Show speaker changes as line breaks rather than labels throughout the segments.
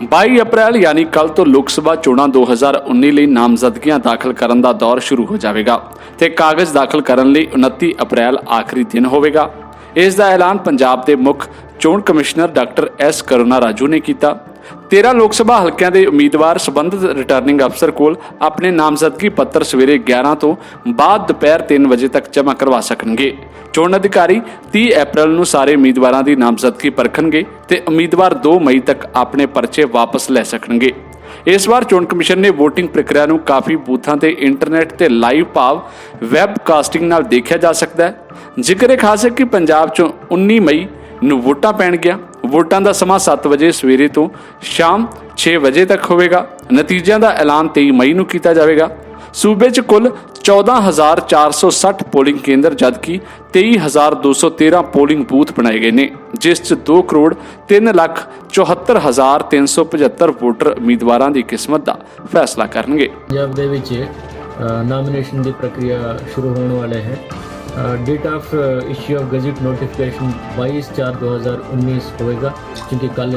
22 ਅਪ੍ਰੈਲ ਯਾਨੀ ਕੱਲ ਤੋਂ ਲੋਕ ਸਭਾ ਚੋਣਾਂ 2019 ਲਈ ਨਾਮਜ਼ਦਗੀਆਂ ਦਾਖਲ ਕਰਨ ਦਾ ਦੌਰ ਸ਼ੁਰੂ ਹੋ ਜਾਵੇਗਾ ਤੇ ਕਾਗਜ਼ ਦਾਖਲ ਕਰਨ ਲਈ 29 ਅਪ੍ਰੈਲ ਆਖਰੀ ਦਿਨ ਹੋਵੇਗਾ। ਇਸ ਦਾ ਐਲਾਨ ਪੰਜਾਬ ਦੇ ਮੁੱਖ ਚੋਣ commissioner doctor S Karuna Raju ਨੇ ਕੀਤਾ। 13 ਲੋਕ ਸਭਾ ਹਲਕਿਆਂ ਦੇ ਉਮੀਦਵਾਰ ਸਬੰਧਤ ਰਿਟਰਨਿੰਗ ਅਫਸਰ ਕੋਲ ਆਪਣੇ ਨਾਮਜ਼ਦਗੀ ਪੱਤਰ ਸਵੇਰੇ 11 ਤੋਂ ਬਾਅਦ ਦੁਪਹਿਰ 3 ਵਜੇ ਤੱਕ ਜਮ੍ਹਾਂ ਕਰਵਾ ਸਕਣਗੇ। ਚੋਣ ਅਧਿਕਾਰੀ 30 ਅਪ੍ਰੈਲ ਨੂੰ ਸਾਰੇ ਉਮੀਦਵਾਰਾਂ ਦੀ ਨਾਮਜ਼ਦਗੀ ਪਰਖਣਗੇ ਤੇ ਉਮੀਦਵਾਰ 2 ਮਈ ਤੱਕ ਆਪਣੇ ਪਰਚੇ ਵਾਪਸ ਲੈ ਸਕਣਗੇ। ਇਸ ਵਾਰ ਚੋਣ ਕਮਿਸ਼ਨ ਨੇ VOTING ਪ੍ਰਕਿਰਿਆ ਨੂੰ ਕਾਫੀ ਬੂਥਾਂ ਤੇ ਇੰਟਰਨੈਟ ਤੇ ਲਾਈਵ ਭਾਵ ਵੈਬਕਾਸਟਿੰਗ ਨਾਲ ਦੇਖਿਆ ਜਾ ਸਕਦਾ ਹੈ। ਜ਼ਿਕਰ ਇਹ ਖਾਸ ਹੈ ਕਿ ਪੰਜਾਬ 'ਚੋਂ 19 ਮਈ ਨੂੰ ਵੋਟਾਂ ਪੈਣਗੀਆਂ। ਵੋਟਾਂ ਦਾ ਸਮਾਂ 7 ਵਜੇ ਸਵੇਰੇ ਤੋਂ ਸ਼ਾਮ 6 ਵਜੇ ਤੱਕ ਹੋਵੇਗਾ। ਨਤੀਜਿਆਂ ਦਾ ਐਲਾਨ 23 ਮਈ ਨੂੰ ਕੀਤਾ ਜਾਵੇਗਾ। ਸੂਬੇ 'ਚ ਕੁੱਲ 14460 ਪੋਲਿੰਗ ਕੇਂਦਰ, ਜਦਕਿ 23213 ਪੋਲਿੰਗ ਬੂਥ ਬਣਾਏ ਗਏ ਨੇ, ਜਿਸ 'ਚ 2 ਕਰੋੜ 3 ਲੱਖ 74375 ਵੋਟਰ ਉਮੀਦਵਾਰਾਂ ਦੀ ਕਿਸਮਤ ਦਾ ਫੈਸਲਾ ਕਰਨਗੇ।
ਪੰਜਾਬ ਦੇ ਵਿੱਚ ਨਾਮੀਨੇਸ਼ਨ ਦੀ ਪ੍ਰਕਿਰਿਆ ਸ਼ੁਰੂ ਹੋਣ ਵਾਲੇ ਹੈ। Date of issue of gazette notification 22 चार 2019 होएगा, क्योंकि कल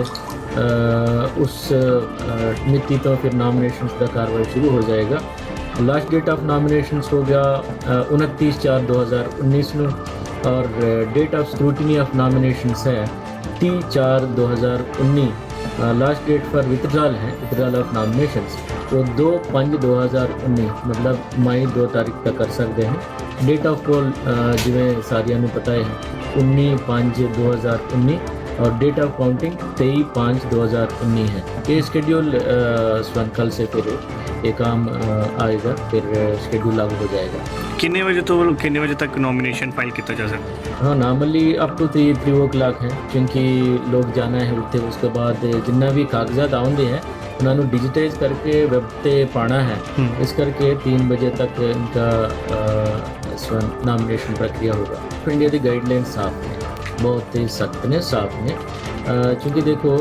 उस मिति तो फिर नामिनेशन का कार्रवाई शुरू हो जाएगा। लास्ट डेट ऑफ़ नामिनेशन हो गया उनतीस चार 2019 में, और date of scrutiny of nomination है तीन चार 2019 लास्ट डेट फॉर विद्रॉल है विद्रॉल ऑफ़ नामिनेशन तो दो पाँच 2019 मतलब मई दो तारीख तक कर सकते हैं। ਡੇਟ ਆਫ ਕੋਲ ਜਿਵੇਂ ਸਾਰਿਆਂ ਨੂੰ ਪਤਾ ਹੈ 19/5/2019 और डेट ऑफ काउंटिंग तेईस पाँच दो हज़ार उन्नीस है ये स्केड्यूल स्वयं कल से फिर ये काम आएगा फिर स्केड्यूल लागू हो जाएगा
कितने बजे तो कितने बजे तक नॉमिनेशन फाइल किया जा सकता
हाँ normally up to three three o'clock है क्योंकि लोग जाना है ਉੱਥੇ उसके बाद ਜਿੰਨਾ ਵੀ ਕਾਗਜ਼ਾਤ ਆਉਂਦੇ ਹੈ ਉਹਨਾਂ ਨੂੰ ਡਿਜੀਟਾਈਜ਼ ਕਰਕੇ ਵੈਬ ਤੇ ਪਾਣਾ ਹੈ ਇਸ ਕਰਕੇ 3 ਵਜੇ ਤੱਕ ਇਨਕਾ वन ਪ੍ਰਕਿਰਿਆ प्रक्रिया होगा तो इंडिया की गाइडलाइन साफ है बहुत ही सख्त ने साफ ने क्योंकि देखो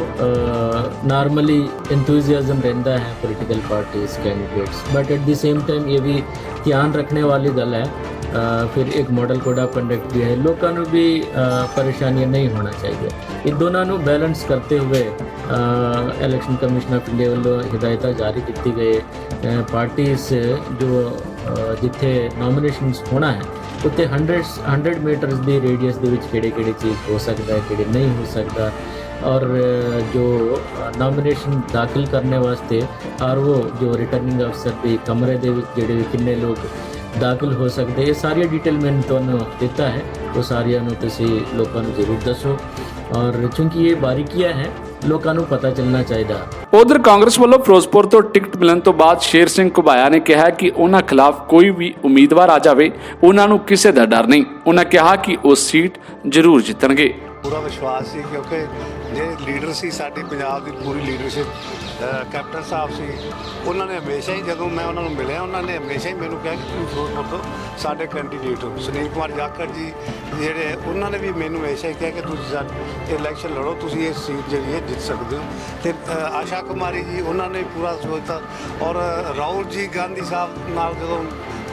नॉर्मली इंथुजियाज़म रहता है political parties candidates but at the same time ये भी ਧਿਆਨ ਰੱਖਣੇ ਵਾਲੀ ਗੱਲ ਹੈ। ਫਿਰ ਇੱਕ ਮਾਡਲ ਕੋਡ ਆਫ ਕੰਡਕਟ ਵੀ ਹੈ। ਲੋਕਾਂ ਨੂੰ ਵੀ ਪਰੇਸ਼ਾਨੀ ਨਹੀਂ ਹੋਣਾ ਚਾਹੀਏ ਇਹ ਦੋਨਾਂ ਨੂੰ ਬੈਲੈਂਸ ਕਰਦੇ ਹੋਏ ਇਲੈਕਸ਼ਨ ਕਮਿਸ਼ਨ ਆਫ ਇੰਡੀਆ ਵੱਲੋਂ ਹਦਾਇਤਾਂ ਜਾਰੀ ਕੀਤੀ ਗਏ ਪਾਰਟੀਆਂ ਜੋ ਜਿੱਥੇ ਨਾਮੀਨੇਸ਼ਨਸ ਹੋਣਾ ਹੈ ਉੱਤੇ 100 100 ਮੀਟਰਸ ਦੀ ਰੇਡੀਅਸ ਦੇ ਵਿੱਚ ਕਿਹੜੇ ਕਿਹੜੇ ਚੀਜ਼ ਹੋ ਸਕਦਾ ਹੈ, ਕਿਹੜੇ ਨਹੀਂ ਹੋ ਸਕਦਾ। ਔਰ ਜੋ ਨਾਮੀਨੇਸ਼ਨ ਦਾਖਲ ਕਰਨੇ ਵਾਸਤੇ ਆਰਓ ਜੋ ਰਿਟਰਨਿੰਗ ਅਫਸਰ ਦੇ ਕਮਰੇ ਦੇ ਵਿੱਚ ਜਿਹੜੇ ਵੀ ਕਿੰਨੇ ਲੋਕ ਦਾਖਲ ਹੋ ਸਕਦੇ, ਇਹ ਸਾਰੀਆਂ ਡਿਟੇਲ ਮੈਂ ਤੁਹਾਨੂੰ ਦਿੱਤਾ ਹੈ। ਉਹ ਸਾਰੀਆਂ ਨੂੰ ਤੁਸੀਂ ਲੋਕਾਂ ਨੂੰ ਜ਼ਰੂਰ ਦੱਸੋ। ਔਰ ਕਿਉਂਕਿ ਇਹ ਬਾਰੀਕੀਆਂ ਹੈ ਲੋਕਾਂ ਨੂੰ ਪਤਾ ਚੱਲਣਾ ਚਾਹੀਦਾ।
ਉਧਰ ਕਾਂਗਰਸ ਵੱਲੋਂ ਫਿਰੋਜ਼ਪੁਰ ਤੋਂ ਟਿਕਟ ਮਿਲਣ ਤੋਂ ਬਾਅਦ ਸ਼ੇਰ ਸਿੰਘ ਘੁਬਾਇਆ ਨੇ ਕਿਹਾ ਕਿ ਉਹਨਾਂ ਖਿਲਾਫ ਕੋਈ ਵੀ ਉਮੀਦਵਾਰ ਆ ਜਾਵੇ ਉਹਨਾਂ ਨੂੰ ਕਿਸੇ ਦਾ ਡਰ ਨਹੀਂ। ਉਹਨਾਂ ਕਿਹਾ ਕਿ ਉਹ ਸੀਟ ਜ਼ਰੂਰ ਜਿੱਤਣਗੇ।
ਪੂਰਾ ਵਿਸ਼ਵਾਸ ਸੀ ਕਿਉਂਕਿ ਜਿਹੜੇ ਲੀਡਰ ਸੀ, ਸਾਡੀ ਪੰਜਾਬ ਦੀ ਪੂਰੀ ਲੀਡਰਸ਼ਿਪ ਕੈਪਟਨ ਸਾਹਿਬ ਸੀ। ਉਹਨਾਂ ਨੇ ਹਮੇਸ਼ਾ ਹੀ ਜਦੋਂ ਮੈਂ ਉਹਨਾਂ ਨੂੰ ਮਿਲਿਆ, ਉਹਨਾਂ ਨੇ ਹਮੇਸ਼ਾ ਹੀ ਮੈਨੂੰ ਕਿਹਾ ਕਿ ਤੁਸੀਂ ਫਿਰੋਜ਼ਪੁਰ ਤੋਂ ਸਾਡੇ ਕੈਂਡੀਡੇਟ ਹੋ। ਸੁਨੀਲ ਕੁਮਾਰ ਜਾਖੜ ਜੀ ਜਿਹੜੇ ਉਹਨਾਂ ਨੇ ਵੀ ਮੈਨੂੰ ਹਮੇਸ਼ਾ ਹੀ ਕਿਹਾ ਕਿ ਤੁਸੀਂ ਸਾਡੇ ਇਲੈਕਸ਼ਨ ਲੜੋ, ਤੁਸੀਂ ਇਹ ਸੀਟ ਜਿਹੜੀ ਹੈ ਜਿੱਤ ਸਕਦੇ ਹੋ। ਤੇ ਆਸ਼ਾ ਕੁਮਾਰੀ ਜੀ, ਉਹਨਾਂ ਨੇ ਪੂਰਾ ਸੋਚਤਾ। ਔਰ ਰਾਹੁਲ ਜੀ ਗਾਂਧੀ ਸਾਹਿਬ ਨਾਲ ਜਦੋਂ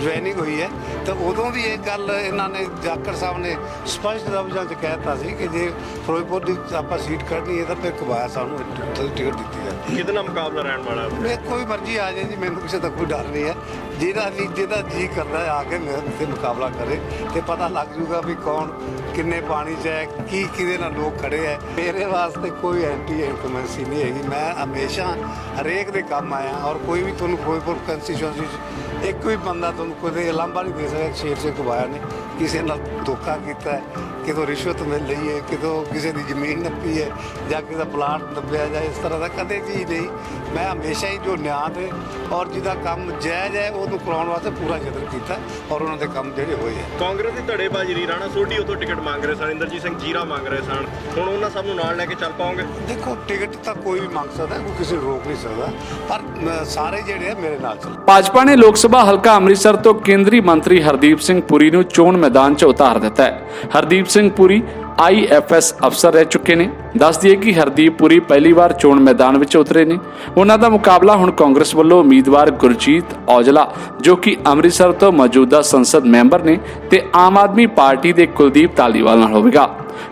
ਜੁਆਇਨਿੰਗ ਹੋਈ ਹੈ ਤਾਂ ਉਦੋਂ ਵੀ ਇਹ ਗੱਲ ਇਹਨਾਂ ਨੇ ਜਾਕਰ ਸਾਹਿਬ ਨੇ ਸਪਸ਼ਟ ਲਫ਼ਜ਼ਾਂ 'ਚ ਕਹਿਤਾ ਸੀ ਕਿ ਜੇ ਫਿਰੋਜ਼ਪੁਰ ਦੀ ਆਪਾਂ ਸੀਟ ਕੱਢਣੀ ਹੈ ਤਾਂ ਫਿਰ ਕਬਾਇਆ ਸਾਨੂੰ ਉੱਥੋਂ ਦੀ ਟਿਕਟ ਦਿੱਤੀ ਜਾਵੇ।
ਕਿਹਦੇ ਮੁਕਾਬਲਾ ਰਹਿਣ ਵਾਲਾ ਹੈ?
ਮੈਂ ਕੋਈ ਮਰਜ਼ੀ ਆ ਜਾਏ ਜੀ ਮੈਨੂੰ ਕਿਸੇ ਦਾ ਕੋਈ ਡਰ ਨਹੀਂ ਹੈ। ਜਿਹਦਾ ਵੀ ਜਿਹਦਾ ਜੀ ਕਰਦਾ ਆ ਕੇ ਮੇਰੇ ਤੇ ਮੁਕਾਬਲਾ ਕਰੇ ਤੇ ਪਤਾ ਲੱਗ ਜੂਗਾ ਵੀ ਕੌਣ ਕਿੰਨੇ ਪਾਣੀ 'ਚ ਹੈ ਕੀ ਕਿਹਦੇ ਨਾਲ ਲੋਕ ਖੜੇ ਹੈ। ਮੇਰੇ ਵਾਸਤੇ ਕੋਈ ਐਂਟੀ ਇਨਫਲੂਐਂਸੀ ਨਹੀਂ ਹੈਗੀ। ਮੈਂ ਹਮੇਸ਼ਾ ਹਰੇਕ ਦੇ ਕੰਮ ਆਇਆ ਔਰ ਕੋਈ ਵੀ ਤੁਹਾਨੂੰ ਫਿਰੋਜ਼ਪੁਰ ਕੰਸਟੀਚੁਐਂਸੀ 'ਚ ਇੱਕ ਵੀ ਬੰਦਾ ਤੁਹਾਨੂੰ ਕੋਈ ਲਾਂਭਾ ਨਹੀਂ ਦੇ ਸਕਦਾ ਸ਼ੇਰ ਸੇ ਕੁਬਾਇਆ ਨੇ ਕਿਸੇ ਨਾਲ ਧੋਖਾ ਕੀਤਾ ਕਿਤੋਂ ਰਿਸ਼ਵਤ ਮਿਲ ਰਹੀ ਹੈ ਕਿਤੋਂ ਕਿਸੇ ਦੀ ਜ਼ਮੀਨ ਨੱਪੀ ਹੈ ਜਾਂ ਕਿਸੇ ਦਾ ਪਲਾਟ ਦੱਬਿਆ ਜਾਏ ਇਸ ਤਰ੍ਹਾਂ ਦਾ ਕਦੇ ਵੀ ਨਹੀਂ। ਮੈਂ ਹਮੇਸ਼ਾ ਹੀ ਜੋ ਨਿਆਂ ਤੇ ਔਰ ਜਿਹਦਾ ਕੰਮ ਜਾਇਜ਼ ਹੈ ਉਹਨੂੰ ਕਰਾਉਣ ਵਾਸਤੇ ਪੂਰਾ ਯਤਨ ਕੀਤਾ ਔਰ ਉਹਨਾਂ ਦੇ ਕੰਮ ਜਿਹੜੇ ਹੋਏ ਹੈ।
ਕਾਂਗਰਸ ਦੀ ਧੜੇਬਾਜ਼ੀ ਰਹੀ ਰਾਣਾ ਸੋਢੀ ਉਤੋਂ ਟਿਕਟ ਮੰਗ ਰਹੇ ਸਨ ਇੰਦਰਜੀਤ ਸਿੰਘ ਜੀਰਾ ਮੰਗ ਰਹੇ ਸਨ। ਹੁਣ ਉਹਨਾਂ ਸਭ ਨੂੰ ਨਾਲ ਲੈ ਕੇ ਚੱਲ ਪਾਓਗੇ?
ਦੇਖੋ ਟਿਕਟ ਤਾਂ ਕੋਈ ਵੀ ਮੰਗ ਸਕਦਾ ਕੋਈ ਕਿਸੇ ਨੂੰ ਰੋਕ ਨਹੀਂ ਸਕਦਾ ਪਰ ਸਾਰੇ ਜਿਹੜੇ ਆ ਮੇਰੇ ਨਾਲ ਚੱਲ।
ਭਾਜਪਾ ਨੇ ਲੋਕ ਸਭਾ ਹਲਕਾ ਅੰਮ੍ਰਿਤਸਰ ਤੋਂ ਕੇਂਦਰੀ ਮੰਤਰੀ ਹਰਦੀਪ ਸਿੰਘ ਪੁਰੀ ਨੂੰ ਚੋਣ ਮੈਦਾਨ 'ਚ ਉਤਾਰ ਦਿੱਤਾ ਹੈ। ਹਰਦੀਪ ਸਿੰਘ ਪੁਰੀ ਆਈਐਫਐਸ ਅਫਸਰ ਰਹਿ ਚੁੱਕੇ ਨੇ। ਦੱਸ ਦਈਏ ਕਿ ਹਰਦੀਪ ਪੁਰੀ ਪਹਿਲੀ ਵਾਰ ਚੋਣ ਮੈਦਾਨ ਵਿੱਚ ਉਤਰੇ ਨੇ। ਉਹਨਾਂ ਦਾ ਮੁਕਾਬਲਾ ਹੁਣ ਕਾਂਗਰਸ ਵੱਲੋਂ ਉਮੀਦਵਾਰ ਗੁਰਜੀਤ ਔਜਲਾ, ਜੋ ਕਿ ਅੰਮ੍ਰਿਤਸਰ ਤੋਂ ਮੌਜੂਦਾ ਸੰਸਦ ਮੈਂਬਰ ਨੇ ਤੇ ਆਮ ਆਦਮੀ ਪਾਰਟੀ ਦੇ ਕੁਲਦੀਪ ਧਾਲੀਵਾਲ ਨਾਲ ਹੋਵੇਗਾ।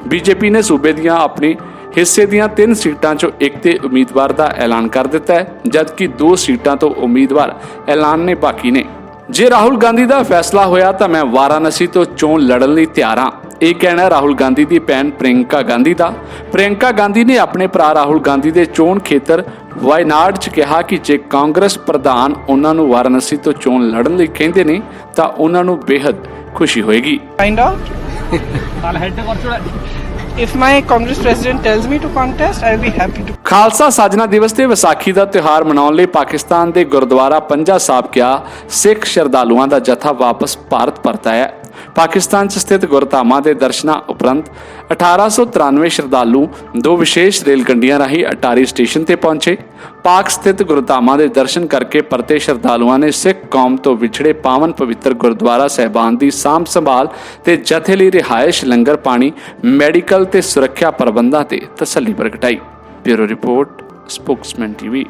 ਬੀਜੇਪੀ ਨੇ ਸੂਬੇ ਦੀਆਂ ਆਪਣੀ ਹਿੱਸੇ ਦੀਆਂ ਤਿੰਨ ਸੀਟਾਂ 'ਚੋਂ ਇੱਕ ਤੇ ਉਮੀਦਵਾਰ ਦਾ ਐਲਾਨ ਕਰ ਦਿੱਤਾ ਹੈ, ਜਦਕਿ ਦੋ ਸੀਟਾਂ ਤੋਂ ਉਮੀਦਵਾਰ ਐਲਾਨ ਨੇ ਬਾਕੀ ਨੇ। ਜੇ ਰਾਹੁਲ ਗਾਂਧੀ ਦਾ ਫੈਸਲਾ ਹੋਇਆ ਤਾਂ ਮੈਂ ਵਾਰਾਣਸੀ ਤੋਂ ਚੋਣ ਲੜਨ ਲਈ ਤਿਆਰ ਹਾਂ। ਇਹ ਕਹਿਣਾ ਰਾਹੁਲ ਗਾਂਧੀ ਦੀ ਭੈਣ ਪ੍ਰਿਯੰਕਾ ਗਾਂਧੀ ਦਾ ਪ੍ਰਿਯੰਕਾ ਗਾਂਧੀ ਨੇ ਆਪਣੇ ਭਰਾ ਰਾਹੁਲ ਗਾਂਧੀ ਦੇ ਚੋਣ ਖੇਤਰ ਵਾਇਨਾਡ 'ਚ ਕਿਹਾ ਕਿ ਜੇ ਕਾਂਗਰਸ ਪ੍ਰਧਾਨ ਉਹਨਾਂ ਨੂੰ ਵਾਰਾਣਸੀ ਤੋਂ ਚੋਣ ਲੜਨ ਲਈ ਕਹਿੰਦੇ ਨੇ ਤਾਂ ਉਹਨਾਂ ਨੂੰ ਬੇहद ਖੁਸ਼ੀ ਹੋਏਗੀ
find out. if my Congress president tells me to contest, I'll be happy to.
Khalsa Sajna Diwas ਤੇ ਵਿਸਾਖੀ ਦਾ ਤਿਉਹਾਰ ਮਨਾਉਣ ਲਈ ਪਾਕਿਸਤਾਨ ਦੇ ਗੁਰਦੁਆਰਾ ਪੰਜਾ ਸਾਹਿਬ ਗਿਆ ਸਿੱਖ ਸ਼ਰਧਾਲੂਆਂ ਦਾ ਜਥਾ ਵਾਪਸ ਭਾਰਤ ਪਰਤ ਆਇਆ ਹੈ। ਪਾਕਿਸਤਾਨ 'ਚ ਸਥਿਤ ਗੁਰਧਾਮਾਂ ਦੇ ਦਰਸ਼ਨਾਂ ਉਪਰੰਤ 1893 ਸ਼ਰਧਾਲੂ ਦੋ ਵਿਸ਼ੇਸ਼ ਰੇਲ ਗੱਡੀਆਂ ਰਾਹੀਂ ਅਟਾਰੀ ਸਟੇਸ਼ਨ ਤੇ ਪਹੁੰਚੇ। ਪਾਕ ਸਥਿਤ ਗੁਰਧਾਮਾਂ ਦੇ ਦਰਸ਼ਨ ਕਰਕੇ ਪਰਤੇ ਸ਼ਰਧਾਲੂਆਂ ਨੇ ਸਿੱਖ ਕੌਮ ਤੋਂ ਵਿਛੜੇ ਪਾਵਨ ਪਵਿੱਤਰ ਗੁਰਦੁਆਰਾ ਸਹਿਬਾਨ ਦੀ ਸਾਂਭ ਸੰਭਾਲ ਤੇ ਜਥੇ ਲਈ ਰਿਹਾਇਸ਼, ਲੰਗਰ ਪਾਣੀ, ਮੈਡੀਕਲ ਤੇ ਸੁਰੱਖਿਆ ਪ੍ਰਬੰਧਾਂ ਤੇ ਤਸੱਲੀ ਪ੍ਰਗਟਾਈ। Bureau report, Spokesman TV.